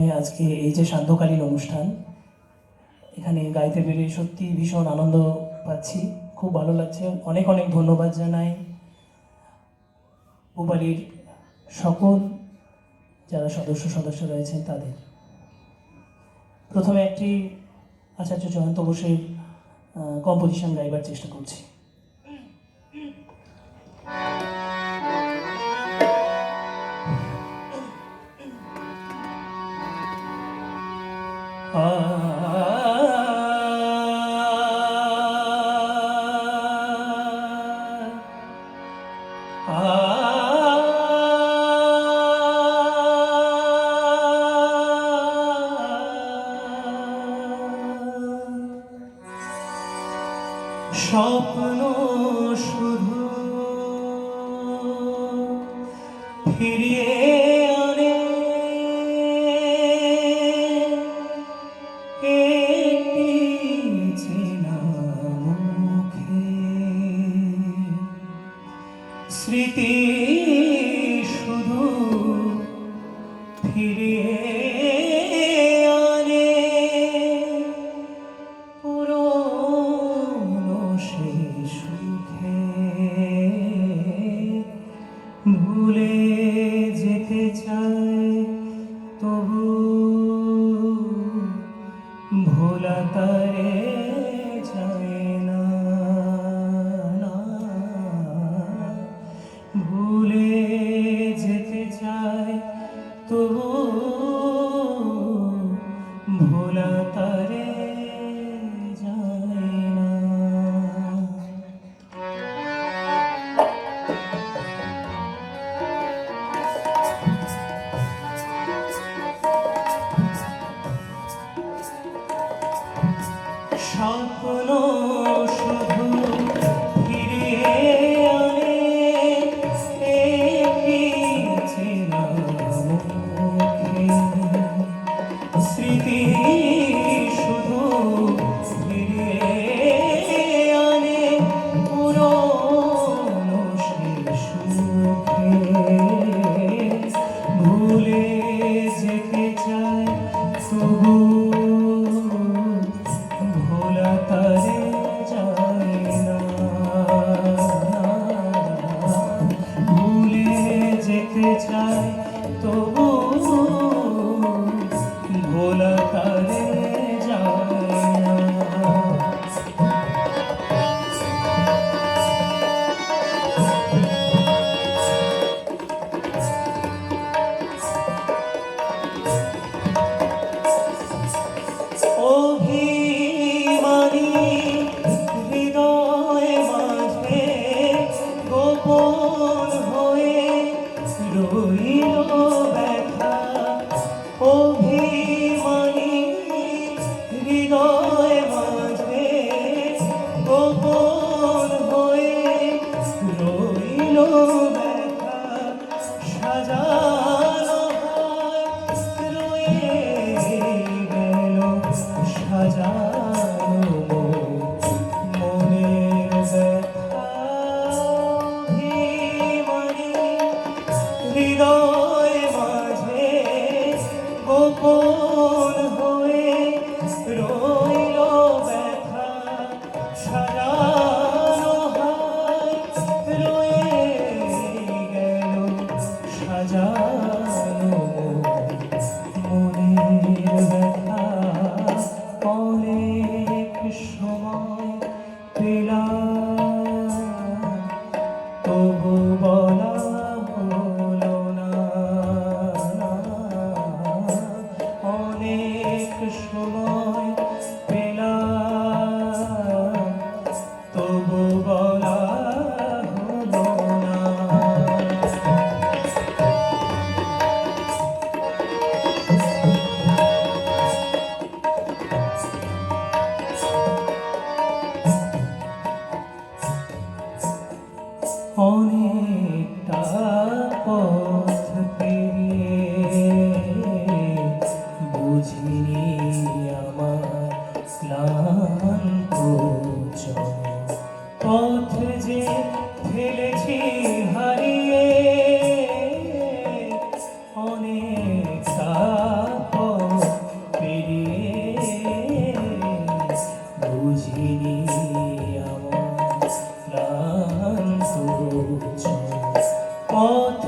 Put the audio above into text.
আজকে এই যে সান্ধ্যকালীন অনুষ্ঠান, এখানে গাইতে পেরে সত্যি ভীষণ আনন্দ পাচ্ছি। খুব ভালো লাগছে। অনেক অনেক ধন্যবাদ জানাই ভোপালির সকল, যারা সদস্য সদস্য রয়েছেন তাদের। প্রথমে একটি আচার্য জয়ন্ত বসের কম্পোজিশন গাইবার চেষ্টা করছি। স্বপ্ন শুধু ফিরিয়ে হারে সব Senhor আমার ক্লান্ত পথ যে ফেলেছি হারিয়ে অনেক পেরিয়ে বুঝিনি আমার ক্লান্ত পথ